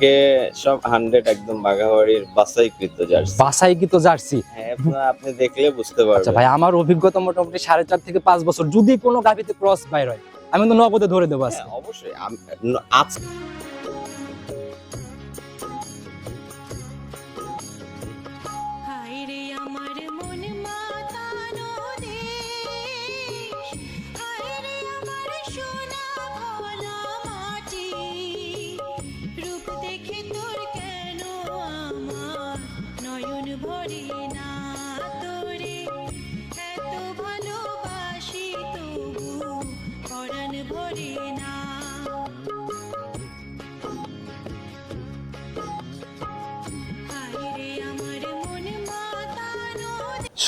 আজকে সব হান্ড্রেড একদম বাঘাবাড়ির বাসাইকৃত জার্সি বাসাই কি তো জার্সি হ্যাঁ আপনি দেখলে বুঝতে আচ্ছা পারবেন ভাই আমার অভিজ্ঞতা মোটামুটি সাড়ে চার থেকে পাঁচ বছর। যদি কোনো গাভিতে ক্রস বাইর হয় আমি তো নগদে ধরে দেবো আজকে। হ্যাঁ, অবশ্যই। আম-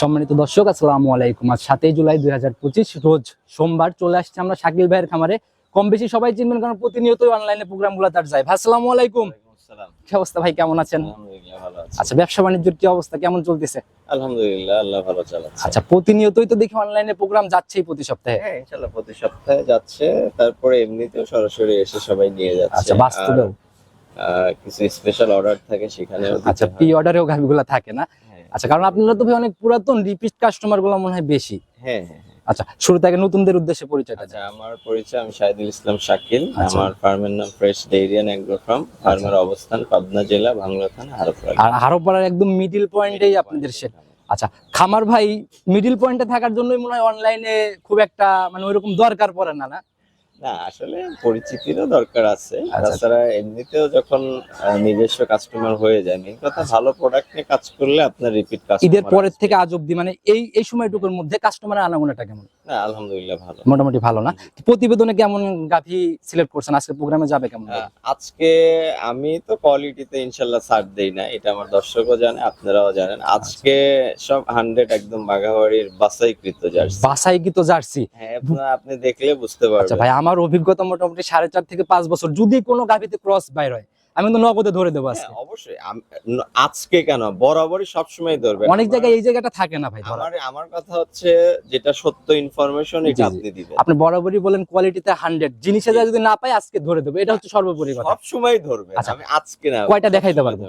সম্মানিত দর্শক আসসালামু আলাইকুম। আজ সাতই জুলাই দুই রোজ সোমবার চলে আসছে আমরা শাকিল ভাইয়ের খামারে। কম বেশি সবাই চিনবেন কারণ প্রতিনিয়তই অনলাইনে প্রোগ্রামগুলো তার যায়। আসসালামু আলাইকুম। ওয়ালাইকুম কি অবস্থা ভাই কেমন আছেন? আলহামদুলিল্লাহ ভালো আছি। আচ্ছা ব্যবসা বাণিজ্যের কি অবস্থা কেমন চলতেছে? আলহামদুলিল্লাহ আল্লাহ ভালো চালাচ্ছে। আচ্ছা প্রতিনিয়তই তো দেখি অনলাইনে প্রোগ্রাম যাচ্ছেই প্রতি সপ্তাহে। হ্যাঁ ইনশাআল্লাহ প্রতি সপ্তাহে যাচ্ছে। তারপরে এমনিতেও সরাসরি এসে সবাই নিয়ে যাচ্ছে। আচ্ছা বাস্তবেও? কিছু স্পেশাল অর্ডার থাকে সেখানেও আচ্ছা প্রি অর্ডারেও গাভিগুলো থাকে না। আচ্ছা কারণ আপনারা তো ভাই অনেক পুরাতন রিপিট কাস্টমারগুলো মনে হয় বেশি। হ্যাঁ হ্যাঁ আচ্ছা শুরু থেকে নতুনদের উদ্দেশ্যে পরিচয়টা আচ্ছা আমার পরিচয় আমি শাহিদুল ইসলাম শাকিল। আচ্ছা। আমার ফার্মের নাম ফ্রেশ ডেইরিয়ান অ্যাগ্রো ফার্ম ফার্মের অবস্থান পাবনা জেলা ভাঙ্গুড়া থানা হারোপাড়া। আর হারোপাড়ার একদম মিডিল পয়েন্টেই আপনাদের সেট আচ্ছা খামার ভাই মিডিল পয়েন্টে থাকার জন্যই মনে হয় অনলাইনে খুব একটা মানে ওইরকম দরকার পড়ে না না? না আসলে পরিচিতিরও দরকার আছে। আচ্ছা। তাছাড়া এমনিতেও যখন নিজস্ব কাস্টমার হয়ে যায় মেন কথা ভালো প্রোডাক্ট নিয়ে কাজ করলে আপনার রিপিট কাস্টমার ঈদের পরের থেকে আজ মানে এই এই সময়টুকুর মধ্যে কাস্টমারের আনাগোনাটা কেমন? না আলহামদুলিল্লাহ ভালো। মোটামুটি ভালো না? প্রতিবেদনে কেমন গাভি সিলেক্ট করছেন? আজকে প্রোগ্রামে যাবে কেমন আজকে আমি তো কোয়ালিটিতে ইনশাল্লাহ ছাড় দেই না এটা আমার দর্শকও জানে আপনারাও জানেন। আজকে সব হান্ড্রেড একদম বাঘাবাড়ির বাসাইকৃত জার্সি বাসাই কি তো জার্সি হ্যাঁ আপনি দেখলে বুঝতে আচ্ছা পারবেন। ভাই আমার অভিজ্ঞতা মোটামুটি সাড়ে চার থেকে পাঁচ বছর যদি কোনো গাভিতে ক্রস বাইর হয় আমি তো নগদে ধরে দেবো আজকে। হ্যাঁ, অবশ্যই। আজকে কেন? বরাবরই সবসময় ধরবে অনেক জায়গায় এই জায়গাটা থাকে না ভাই। আমার আমার কথা হচ্ছে যেটা সত্য ইনফরমেশন এটা আপনি দিবেন। আপনি বরাবরই বলেন কোয়ালিটিতে হান্ড্রেড জিনিসে যদি না পাই আজকে ধরে দেবো। এটা হচ্ছে সর্বোপরি কথা। সব সময় ধরবেন। আচ্ছা। আমি আজকে না কয়টা দেখাইতে পারব?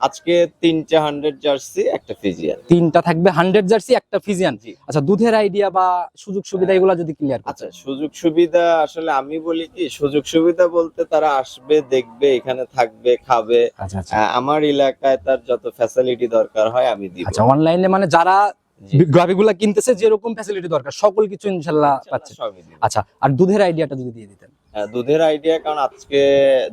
আজকে তিনটা হান্ড্রেড জার্সি একটা ফিজিয়ান তিনটা থাকবে হান্ড্রেড জার্সি একটা ফিজিয়ান আচ্ছা দুধের আইডিয়া বা সুযোগ সুবিধা এগুলো যদি ক্লিয়ার আচ্ছা সুযোগ সুবিধা আসলে আমি বলি কি সুযোগ সুবিধা বলতে তারা আসবে দেখবে এখানে থাকবে খাবে। আচ্ছা আচ্ছা। আমার এলাকায় তার যত ফ্যাসিলিটি দরকার হয় আমি দিব। আচ্ছা অনলাইনে মানে যারা। গাভিগুলা কিনতেছে যেরকম ফ্যাসিলিটি দরকার সকল কিছু ইনশাল্লাহ পাচ্ছে। আচ্ছা আর দুধের আইডিয়াটা যদি দিয়ে দিতেন। হ্যাঁ, দুধের আইডিয়া কারণ আজকে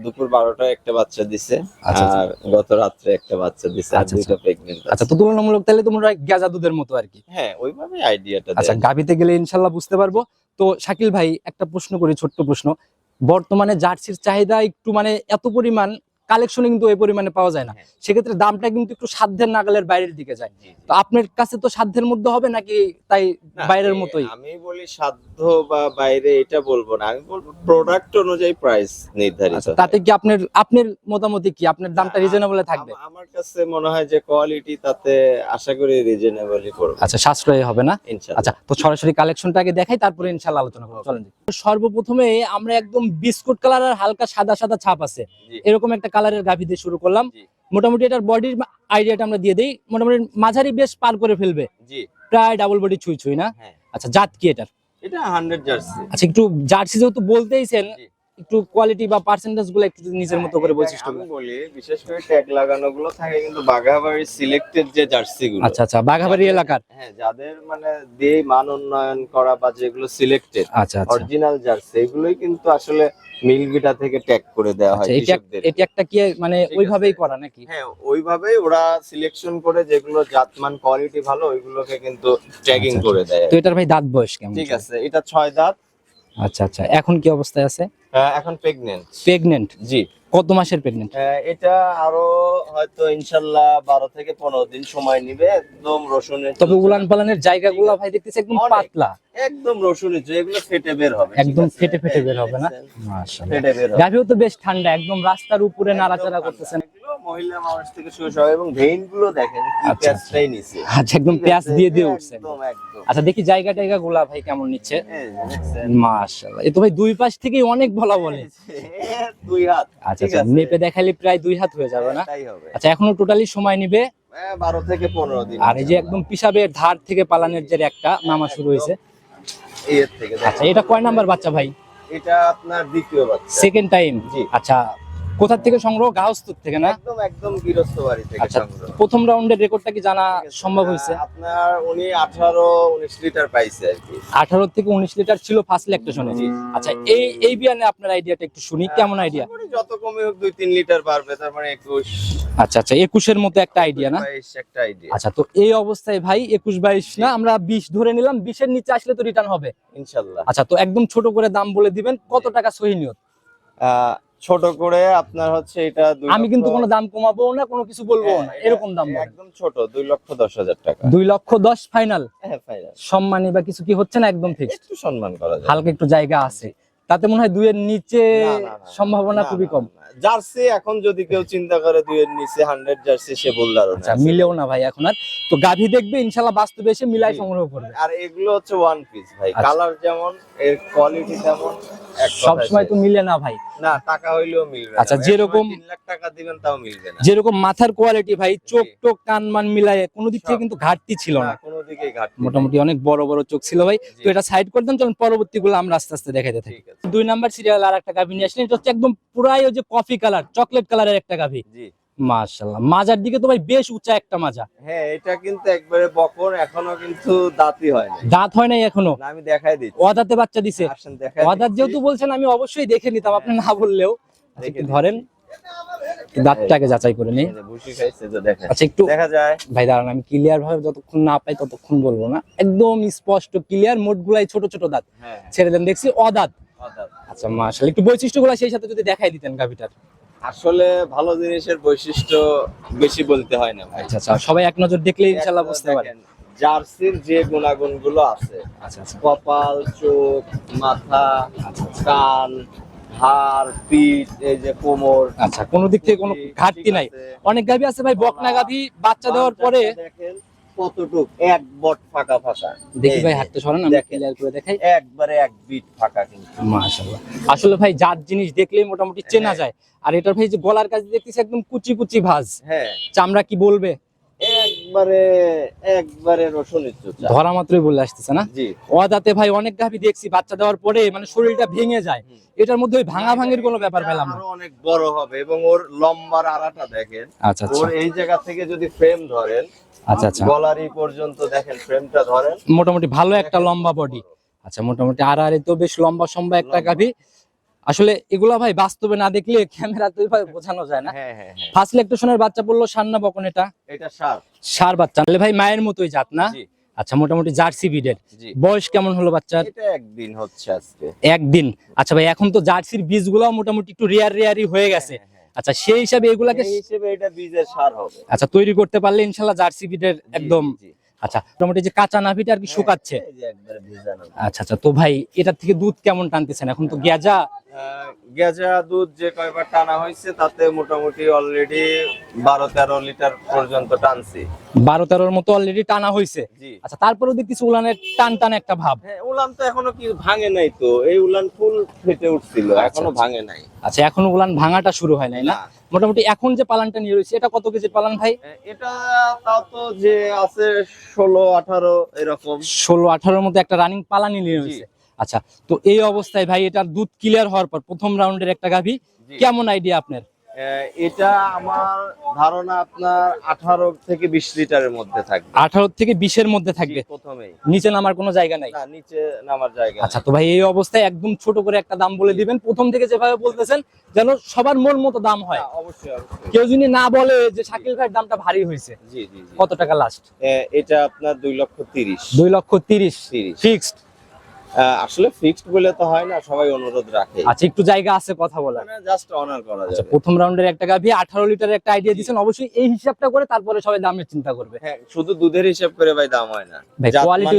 দুপুর বারোটায় একটা বাচ্চা দিছে আচ্ছা, আচ্ছা। আর গত রাত্রে একটা বাচ্চা দিছে আর আচ্ছা, প্রেগনেন্ট আচ্ছা তো তুলনামূলক তাহলে তোমরা গেজা দুধের মতো আর কি। হ্যাঁ ওইভাবে আইডিয়াটা আচ্ছা গাবিতে গাভিতে গেলে ইনশাল্লাহ বুঝতে পারব। তো শাকিল ভাই একটা প্রশ্ন করি ছোট্ট প্রশ্ন। বর্তমানে জার্সির চাহিদা একটু মানে এত পরিমাণ কালেকশনে কিন্তু এই পরিমাণে পাওয়া যায় না। হ্যাঁ। সেক্ষেত্রে দামটা কিন্তু একটু সাধ্যের নাগালের বাইরের দিকে যায়। তো আপনার কাছে তো সাধ্যের মধ্যে হবে নাকি তাই বাইরের মতোই? আমি বলি সাধ্য বা বাইরে এটা বলব না। আমি বলব প্রোডাক্ট অনুযায়ী প্রাইস নির্ধারিত। আচ্ছা, তাতে কি আপনার আপনার মতামতি কি? আপনার দামটা রিজনেবল থাকবে? আমার কাছে মনে হয় যে কোয়ালিটি তাতে আশা করি রিজনেবলই পড়বে। আচ্ছা সাশ্রয় হবে না? আচ্ছা তো সরাসরি কালেকশনটা আগে দেখাই তারপরে ইনশাল্লাহ আলোচনা করব। চলেন সর্বপ্রথমে আমরা একদম বিস্কুট কালার আর হালকা সাদা সাদা ছাপ আছে। এরকম একটা কালারের গাভি দিয়ে শুরু করলাম। মোটামুটি এটার বডির আইডিয়াটা আমরা দিয়ে দিই। মোটামুটি মাঝারি বেশ পার করে ফেলবে। প্রায় ডাবল বডি ছুঁই ছুঁই না? হ্যাঁ। আচ্ছা জাত কি এটার? এটা হান্ড্রেড জার্সি আচ্ছা একটু জার্সি যেহেতু বলতেইছেন একটু কোয়ালিটি বা পার্সেন্টেজগুলো একটু নিজের মতো করে বৈশিষ্ট্য আমি বলি বিশেষ করে ট্যাগ লাগানো গুলো থাকে কিন্তু বাঘাবাড়ি সিলেক্টেড যে জার্সি গুলো। আচ্ছা আচ্ছা বাঘাবাড়ি এলাকার? হ্যাঁ যাদের মানে দিয়ে মান উন্নয়ন করা বা যেগুলো সিলেক্টেড আচ্ছা আচ্ছা। অরিজিনাল জার্সি এগুলোই কিন্তু আসলে মিলবিটা থেকে ট্যাগ করে দেওয়া হয় আচ্ছা এটা কৃষকদের। এটা একটা কি মানে ওইভাবেই করা নাকি? হ্যাঁ ওইভাবেই ওরা সিলেকশন করে যেগুলো জাতমান কোয়ালিটি ভালো ওইগুলোকে কিন্তু ট্যাগিং আচ্ছা, করে দেয়। তো এটার ভাই দাঁত বয়স কেমন ঠিক আছে এটা ছয় দাঁত। আচ্ছা আচ্ছা। এখন কি অবস্থায় আছে? আহ, এখন প্রেগনেন্ট প্রেগনেন্ট জি। কত মাসের প্রেগনেন্ট এটা আরও হয়তো ইনশাল্লাহ বারো থেকে পনেরো দিন সময় নিবে একদম রসুনের তবে উলান পালানের জায়গাগুলো ভাই দেখতেছি একদম পাতলা। একদম রসুন এগুলো ফেটে বের হবে একদম ফেটে ফেটে বের হবে না? ফেটে বের হবে। গাভিও তো বেশ ঠান্ডা একদম রাস্তার উপরে নাড়াচাড়া। করতেছেন। মহিলা মানুষ থেকে শুরু সবাই এবং ভেইনগুলো দেখেন কি আচ্ছা, প্যাচটাই নিছে। আচ্ছা একদম পেঁয়াজ দিয়ে দিয়ে উঠছে একদম। একদম। আচ্ছা দেখি জায়গা টাইগা গুলা ভাই কেমন নিচ্ছে? মাশাআল্লাহ। এ তো ভাই দুই পাশ থেকেই অনেক বলা বলে। দুই হাত আচ্ছা আচ্ছা? মেপে দেখালে প্রায় দুই হাত হয়ে যাবে না? আচ্ছা এখনও টোটালি সময় নিবে? হ্যাঁ, বারো থেকে পনেরো দিন আর এই যে একদম পিসাবের ধার থেকে পালানের যে একটা নামা শুরু হয়েছে। আচ্ছা এটা কয় নাম্বার বাচ্চা ভাই? এটা আপনার দ্বিতীয় বাচ্চা। সেকেন্ড টাইম জি। আচ্ছা কোথা থেকে সংগ্রহ? গাহস্তুর থেকে না? একদম একদম গৃহস্থ বাড়ি থেকে আচ্ছা সংগ্রহ। প্রথম রাউন্ডের রেকর্ডটা কি জানা সম্ভব হয়েছে? আপনার উনি আঠারো উনিশ লিটার পাইছে আর কি। আঠারো থেকে উনিশ লিটার ছিল ফার্স্ট ল্যাকটেশনে। আচ্ছা এই এই বিয়ানে আপনার আইডিয়াটা একটু শুনি কেমন আইডিয়া যত কমে হোক দুই তিন লিটার পারবে তার মানে একুশ আচ্ছা আচ্ছা একুশের মতো একটা আইডিয়া না? বাইশ একটা আইডিয়া আচ্ছা তো এই অবস্থায় ভাই একুশ বাইশ না? আমরা বিশ ধরে নিলাম বিশের নিচে আসলে তো রিটার্ন হবে। ইনশাল্লাহ। আচ্ছা তো একদম ছোট করে দাম বলে দিবেন কত টাকা সহি নিয়ত ছোট করে আপনার হচ্ছে এটা আমি কিন্তু কোনো দাম কমাবো না কোনো কিছু বলব হ্যাঁ, না এরকম দাম একদম ছোট দুই লক্ষ দশ হাজার টাকা। দুই লক্ষ দশ ফাইনাল হ্যাঁ সম্মানী বা কিছু কি হচ্ছে না একদম ফিক্সড একটু সম্মান করা হালকা একটু জায়গা আছে। তাতে মনে হয় দুইয়ের নিচে সম্ভাবনা খুবই কম। জার্সি এখন যদি কেউ চিন্তা করে দুইয়ের নিচে হান্ড্রেড জার্সি সে বলল আচ্ছা মিলেও না ভাই এখন আর। তো গাভী দেখবে ইনশাল্লাহ বাস্তবে এসে মিলাই সংগ্রহ করবে। আর এগুলো হচ্ছে ওয়ান পিস ভাই। আচ্ছা। কালার যেমন এর কোয়ালিটি তেমন তো মিলে না ভাই। না টাকা হইলেও মিলবে আচ্ছা, যেরকম- লাখ টাকা দিবেন তাও মিলবে না। যেরকম মাথার কোয়ালিটি ভাই চোখ টোক কান মান মিলায় কোনো দিক থেকে কিন্তু ঘাটতি ছিল না। কোনো দিকেই ঘাটতি মোটামুটি অনেক বড় বড় চোখ ছিল ভাই। তো এটা সাইড করে দেন চলুন পরবর্তী গুলো আমরা আস্তে আস্তে দেখাতে থাকি। দুই নাম্বার সিরিয়াল আর একটা গাভী নিয়ে আসলেন এটা হচ্ছে একদম পুরাই ওই যে কফি কালার চকলেট কালারের একটা গাভী। জি। মাশাল্লাহ মাজার দিকে তো ভাই বেশ উঁচা একটা মাজা হ্যাঁ এটা কিন্তু একবারে বকর এখনও কিন্তু দাঁতই হয় না দাঁত হয় নাই এখনও? আমি দেখাই দিচ্ছি। অদাতে বাচ্চা দিছে? আসেন দেখাই অদাত যেহেতু বলছেন আমি অবশ্যই দেখে নিতাম আপনি না বললেও। আচ্ছা। ধরেন। দাঁতটাকে যাচাই করে দেখেন আচ্ছা একটু দেখা যায়। ভাই দাঁড়ান আমি ক্লিয়ার ভাবে যতক্ষণ না পাই ততক্ষণ বলব না। একদম স্পষ্ট ক্লিয়ার মোট গুলাই ছোট ছোট দাঁত। হ্যাঁ। ছেড়ে দেন দেখছি অদাঁত। অদাত। আচ্ছা মাশাআল্লাহ একটু বৈশিষ্ট্যগুলো সেই সাথে যদি দেখাই দিতেন গাভিটার। আসলে ভালো জিনিসের বৈশিষ্ট্য বেশি বলতে হয় না ভাই। আচ্ছা আচ্ছা। সবাই এক নজর দেখলে ইনশাআল্লাহ বুঝতে পারে দেখেন, জার্সির যে গুণাগুণগুলো আছে আচ্ছা আচ্ছা। কপাল চোখ মাথা আচ্ছা, কান হাড় পিঠ এই যে কোমর আচ্ছা কোনো দিক থেকে কোনো ঘাটতি নাই। অনেক গাভি আছে ভাই বকনা গাভি বাচ্চা দেওয়ার পরে কতটুক? এক বট ফাঁকা ফাঁকা। দেখি ভাই হাতটা সরান আমি ক্লিয়ার করে দেখাই। একবারে এক বিট ফাঁকা কিন্তু। মাশাআল্লাহ। আসলে ভাই যার জিনিস দেখলেই মোটামুটি চেনা হ্যাঁ। যায়। আর এটার ভাই যে গলার কাছে দেখতেছি একদম কুচি কুচি ভাঁজ। হ্যাঁ। চামড়া কি বলবে? একবারে একবারে রসুনের চোচা ধরা মাত্রই বলে আসতেছে না? জি। অদাতে ভাই অনেক গাভি দেখছি বাচ্চা দেওয়ার পরে মানে শরীরটা ভেঙে যায়। এটার মধ্যে ওই ভাঙা ভাঙির কোনো ব্যাপার এটা পেলাম না। অনেক বড় হবে এবং ওর লম্বার আড়াটা দেখেন। আচ্ছা আচ্ছা। ওর এই জায়গা থেকে যদি ফ্রেম ধরেন আচ্ছা আচ্ছা। গলারি পর্যন্ত দেখেন ফ্রেমটা ধরেন। মোটামুটি ভালো একটা লম্বা বডি আচ্ছা মোটামুটি আর আর তো বেশ লম্বা সম্বা একটা। আসলে এগুলা ভাই বাস্তবে না দেখলে ক্যামেরাতে ভাই বোঝানো যায় না। হ্যাঁ হ্যাঁ হ্যাঁ। ফার্স্ট লেকটেশনের বাচ্চা বলল সান্না বকন এটা? এটা সার। সার বাচ্চা ভাই মায়ের মতোই জাত না? আচ্ছা মোটামুটি জার্সি বিডের বয়স কেমন হলো বাচ্চার? এটা একদিন হচ্ছে আজকে। একদিন। আচ্ছা ভাই এখন তো জার্সির বীজগুলো মোটামুটি একটু রেয়ার রেয়ারই হয়ে গেছে। হ্যাঁ, হ্যাঁ। আচ্ছা সেই হিসাবে এগুলাকে হিসেবে এটা বীজের সার হবে। আচ্ছা তৈরি করতে পারলে ইনশাল্লাহ জার্সি বিডের একদম। আচ্ছা মোটামুটি যে কাঁচা নাভিটা আর কি শুকাচ্ছে। এই যে একবারে ভিজানো আচ্ছা আচ্ছা তো ভাই এটার থেকে দুধ কেমন টানতেছেন? এখন তো গেজা আহ, গেজা দুধ যে কয়বার টানা হয়েছে তাতে মোটামুটি অলরেডি বারো তেরো লিটার পর্যন্ত টানছি। বারো তেরোর মতো অলরেডি টানা হয়েছে। আচ্ছা তারপরেও দেখতেছি উলানের টান টান একটা ভাব। হ্যাঁ উলান তো এখনও কি ভাঙে নাই তো? এই উলান ফুল ফেটে উঠছিল আচ্ছা, এখনও আচ্ছা। ভাঙে নাই। আচ্ছা এখন উলান ভাঙাটা শুরু হয় নাই না। মোটামুটি এখন যে পালানটা নিয়ে রয়েছে এটা কত কেজির পালান ভাই? এটা তাও তো যে আছে ষোলো আঠারো এরকম। ষোলো আঠারোর মতো একটা রানিং পালানি নিয়ে রয়েছে। আচ্ছা তো এই অবস্থায় ভাই এটার দুধ ক্লিয়ার হওয়ার পর প্রথম রাউন্ডের একটা গাভি কেমন আইডিয়া আপনার? এটা আমার ধারণা আপনার আঠারো থেকে বিশ লিটারের মধ্যে থাকবে। আঠারো থেকে বিশের মধ্যে থাকবে? জি, প্রথমেই। নিচে নামার কোনো জায়গা নাই? নিচে নামার জায়গা আচ্ছা তো ভাই এই অবস্থায় একদম ছোট করে একটা দাম বলে দিবেন। প্রথম থেকে যেভাবে বলতেছেন যেন সবার মন মতো দাম হয়। অবশ্যই কেউ যদি না বলে যে শাকিল ভাইয়ের দামটা ভারী হয়েছে জি জি জি। কত টাকা লাস্ট এটা আপনার দুই লক্ষ তিরিশ। দুই লক্ষ তিরিশ। তিরিশ। ফিক্সড আসলে ফিক্সড বলে তো হয় না সবাই অনুরোধ রাখে। আচ্ছা একটু জায়গা আছে কথা বলার। মানে জাস্ট অনার করা আচ্ছা যাবে। প্রথম রাউন্ডের একটা গাভী আঠারো লিটারের একটা আইডিয়া দিচ্ছেন অবশ্যই এই হিসাবটা করে তারপরে সবাই দামের চিন্তা করবে। হ্যাঁ শুধু দুধের হিসাব করে ভাই দাম হয় না। ভাই, তো আছে। quality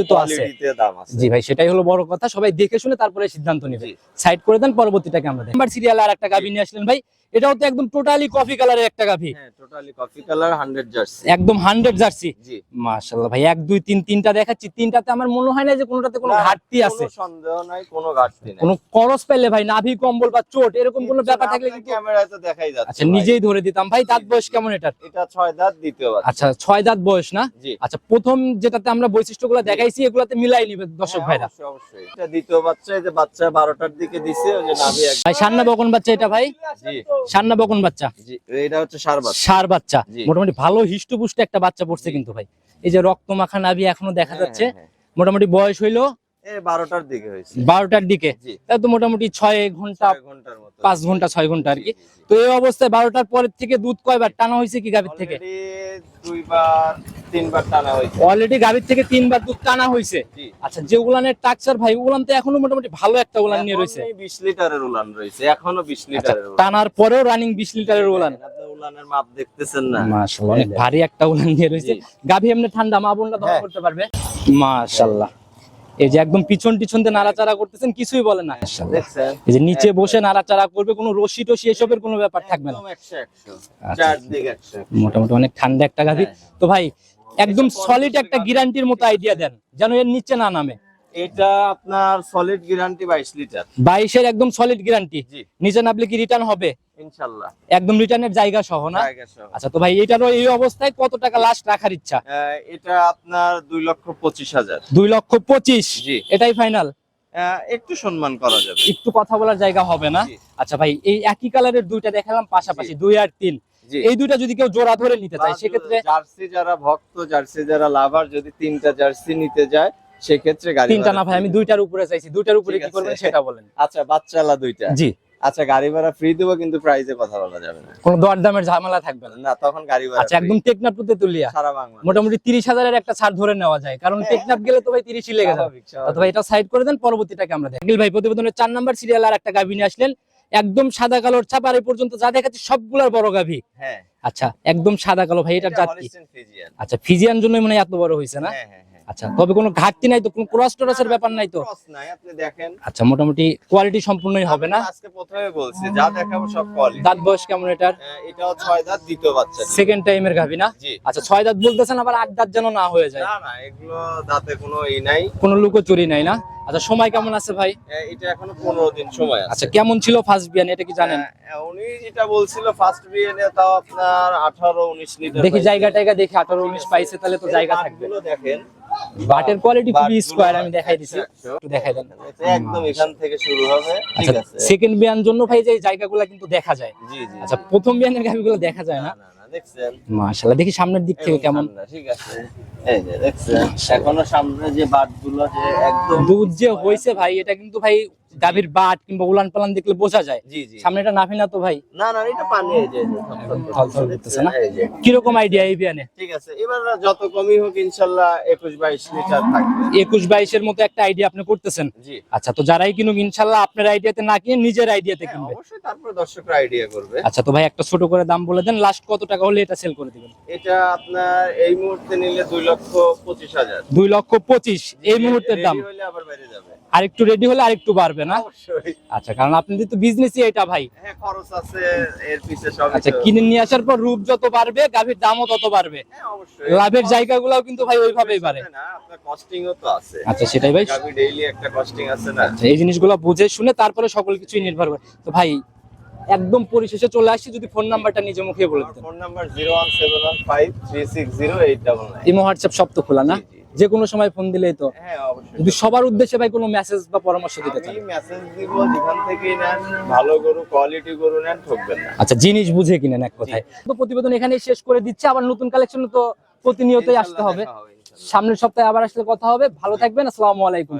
দাম আছে। জি ভাই সেটাই হলো বড় কথা সবাই দেখে শুনে তারপরে সিদ্ধান্ত নেবে। সাইড করে দেন পরবর্তীটাকে আমরা নাম্বার সিরিয়াল আর একটা গাভী নিয়ে আসলেন ভাই এটাও তো একদম টোটালি কফি কালারের একটা গাভী। হ্যাঁ টোটালি কফি কালার 100 জার্সি একদম হান্ড্রেড জার্সি জি। মাশাল্লাহ ভাই এক দুই তিন তিনটা দেখাচ্ছি। তিনটাতে আমার মনে হয় না যে কোনোটাতে কোনো ঘাটতি আছে। সন্দেহ নাই কোনো ঘাটতি নাই। কোনো করস পেলে ভাই নাভি কম্বল বা চোট এরকম কোনো ব্যাপার থাকলে কিন্তু ক্যামেরায় তো দেখাই যাচ্ছে আচ্ছা নিজেই ধরে দিতাম। ভাই দাঁত বয়স কেমন এটার? এটা দাঁত আচ্ছা ছয় দাঁত বয়স না? আচ্ছা প্রথম যেটাতে আমরা বৈশিষ্ট্যগুলো দেখাইছি এগুলাতে মিলাই নিবে দর্শক হ্যাঁ, ভাইরা। অবশ্যই, অবশ্যই। এটা দ্বিতীয় বাচ্চা এই যে বাচ্চা বারোটার দিকে দিছে ওই যে নাভি এক- ভাই সান্না বকন বাচ্চা এটা ভাই? জি। সান্না বকন বাচ্চা। জি এটা হচ্ছে সার বাচ্চা। সার বাচ্চা। মোটামুটি ভালো হিষ্টপুষ্ট একটা বাচ্চা পড়ছে কিন্তু ভাই। এই যে রক্ত মাখা নাভি এখনও দেখা হ্যাঁ, যাচ্ছে। হ্যাঁ, মোটামুটি বয়স হইল বারোটার দিকে হয়েছে। বারোটার দিকে? তো মোটামুটি ছয় ঘণ্টা পাঁচ ঘণ্টা ছয় ঘণ্টা আর কি। তো এই অবস্থায় বারোটার পরের থেকে দুধ কয়বার টানা হয়েছে কি গাভীর থেকে? দুইবার তিনবার টানা হয়েছে। অলরেডি গাভীর থেকে তিনবার দুধ টানা হয়েছে? আচ্ছা যে উলানের টাকচার ভাই উলান তো এখনও মোটামুটি ভালো একটা উলান নিয়ে রয়েছে। 20 লিটারের উলান রয়েছে এখনও 20 আচ্ছা, লিটারের টানার পরেও রানিং বিশ লিটারের উলান। উলানের মাপ দেখতেছেন না। মাশাআল্লাহ অনেক ভারী একটা উলান নিয়ে রয়েছে। গাভী এমনি ঠান্ডা মা বোনরা দহন হ্যাঁ। করতে পারবে? মাশাআল্লাহ। এই যে একদম পিছন পিছন দিয়ে নাড়াচাড়া করতেছেন কিছুই বলে না। এই যে নিচে বসে নাড়াচাড়া করবে কোনো রশি টসি এসবের কোনো ব্যাপার থাকবে না। একদম 100 100 আচ্ছা। চারদিক 100 মোটামুটি অনেক ঠান্ডা একটা গাভী। হ্যাঁ। তো ভাই একদম সলিড একটা গ্যারান্টির মতো আইডিয়া দেন যেন এর নিচে না নামে। এটা আপনার সলিড গ্যারান্টি 22 লিটার। বাইশের একদম সলিড গ্যারান্টি জি। নিচে নামলে কি রিটার্ন হবে? ইনশাআল্লাহ একদম রিটার্নের জায়গা সহ না? জায়গা সহ। আচ্ছা তো ভাই এটারও এই অবস্থায় কত টাকা লাস্ট রাখার ইচ্ছা? এটা আপনার দুই লক্ষ পঁচিশ হাজার। দুই লক্ষ পঁচিশ? জি। এটাই ফাইনাল একটু সম্মান করা যাবে। একটু কথা বলার জায়গা হবে না? আচ্ছা ভাই এই একই কালারের দুইটা দেখালাম পাশাপাশি দুই আর তিন। এই দুইটা যদি কেউ জোড়া ধরে নিতে চায় সেক্ষেত্রে জার্সি যারা ভক্ত জার্সি যারা লাভার যদি তিনটা জার্সি নিতে যায় সেক্ষেত্রে গাড়ি তিনটা না ভাই আমি দুইটার উপরে চাইছি। দুইটার উপরে কি করবেন সেটা বলেন। আচ্ছা বাচ্চালা দুইটা। জি। আচ্ছা গাড়ি ভাড়া ফ্রি দেবো কিন্তু প্রাইসে কথা বলা যাবে না। কোনো দরদামের ঝামেলা থাকবে না। না তখন গাড়ি ভাড়া আচ্ছা একদম free। টেকনাপুতে তুলিয়া। সারা বাংলা মোটামুটি তিরিশ হাজারের একটা ছাড় ধরে নেওয়া যায়। কারণ হ্যাঁ। টেকনাফ গেলে তো ভাই তিরিশই লেগে যাবে। অথবা এটা সাইড করে দেন পরবর্তীটাকে আমরা দেখি ভাই প্রতিবেদনের চার নাম্বার সিরিয়াল আর একটা গাভী নিয়ে আসলেন। একদম সাদা কালোর চাপ আর এই পর্যন্ত যা দেখাচ্ছি সবগুলার বড় গাভী। হ্যাঁ। আচ্ছা একদম সাদা কালো ভাই এটার এটা জাত কি? আচ্ছা ফিজিয়ান জন্য মনে হয় এত বড় হয়েছে না? হ্যাঁ হ্যাঁ হ্যাঁ। আচ্ছা তবে কোনো ঘাটতি নাই তো? কোনো ক্রস টরাসের ব্যাপার নাই তো? Cross নাই, আপনি দেখেন। আচ্ছা মোটামুটি কোয়ালিটি সম্পূর্ণই হবে না? আজকে প্রথমে বলছি যা দেখাবো সব কোয়ালিটি দাঁত বয়স কেমন এটার? এটাও ছয় দাঁত দ্বিতীয় বাচ্চা সেকেন্ড টাইমের গাভী না? আচ্ছা ছয় দাঁত বলতেছেন আবার আট দাঁত যেন না হয়ে যায়। না না এগুলো দাঁতে কোনো ই নাই। কোনো লুকো চুরি নাই না? আচ্ছা সময় কেমন আছে ভাই? এটা এখনও পনেরো দিন সময় আছে। আচ্ছা কেমন ছিল ফার্স্ট বিয়ান এটা কি জানেন? হ্যাঁ, উনি যেটা বলছিল ফার্স্ট বিএনএ তাও আপনার আঠারো উনিশ লিটার দেখি। জায়গা টাইগা দেখি আঠারো উনিশ পাইছে তাহলে তো জায়গা থাকবে। দেখেন। বাটের কোয়ালিটি খুবই স্কয়ার আমি দেখাই দিছি। একটু দেখাই দেন। একদম এখান থেকে শুরু হবে ঠিক আচ্ছা আছে। সেকেন্ড বিয়ান জন্য ভাই যে জায়গাগুলো কিন্তু দেখা যায়। জি জি আচ্ছা প্রথম বিয়ানের গাবিগুলো দেখা যায় না? দেখছেন। মাশাআল্লাহ দেখি সামনের দিক থেকে কেমন। ঠিক আছে। এই যে দেখছেন। এখনও সামনে যে বাটগুলো যে একদম দুধ যে হয়েছে ভাই এটা কিন্তু ভাই গাভীর বাট কিংবা উলান পালান দেখলে বোঝা যায়। জি জি। সামনেটা নাফি না তো ভাই না না এটা পানি এই যে থলথল করতেছে না? কীরকম আইডিয়া এই বিয়ানে? ঠিক আছে এবার যত কমই হোক ইনশাল্লাহ একুশ বাইশ লিটার থাকবে। একুশ বাইশের মতো একটা আইডিয়া আপনি করতেছেন? জি। আচ্ছা তো যারাই কিনুক ইনশাল্লাহ আপনার আইডিয়াতে না কিনে নিজের আইডিয়াতে হ্যাঁ, কিনবে। অবশ্যই তারপরে দর্শকরা আইডিয়া করবে। আচ্ছা তো ভাই একটা ছোট করে দাম বলে দেন লাস্ট কত টাকা হলে এটা সেল করে দিবেন? এটা আপনার এই মুহূর্তে নিলে দুই লক্ষ পঁচিশ হাজার। দুই লক্ষ পঁচিশ এই মুহূর্তের দাম। হলে আবার বেড়ে যাবে। আরেকটু রেডি হলে আরেকটু বাড়বে না? আচ্ছা কারণ আপনাদের তো বিজনেসই এটা ভাই। হ্যাঁ খরচ আছে এর পিছে সব আচ্ছা কিনে নিয়ে আসার পর রূপ যত বাড়বে গাভীর দামও তত বাড়বে। হ্যাঁ অবশ্যই। লাভের জায়গাগুলোও কিন্তু ভাই ওইভাবেই বাড়ে। না আপনার কস্টিংও তো আছে। আচ্ছা সেটাই ভাই। ডেইলি একটা কস্টিং আছে না। আচ্ছা, এই জিনিসগুলো বুঝে শুনে তারপরে সকল কিছুই নির্ভর করে। তো ভাই একদম পরিশেষে চলে আসছি যদি ফোন নাম্বারটা নিজে মুখে বলে দিতেন। Phone number zero one seven one five three six zero eight double nine imo WhatsApp সব তো খোলা না। যে কোনো সময় ফোন দিলেই তো। হ্যাঁ যদি সবার উদ্দেশ্যে ভাই কোনো মেসেজ বা পরামর্শ দিতে চান। মেসেজ দিব যেখান থেকে নেন ভালো গরু কোয়ালিটি গরু নেন ঠকবেন না। আচ্ছা জিনিস বুঝে কিনেন এক কথায়। তো প্রতিবেদন এখানেই শেষ করে দিচ্ছে। আবার নতুন কালেকশন তো প্রতিনিয়তই আসতে হবে। সামনের সপ্তাহে আবার আসলে কথা হবে। ভালো থাকবেন। আসসালামু আলাইকুম।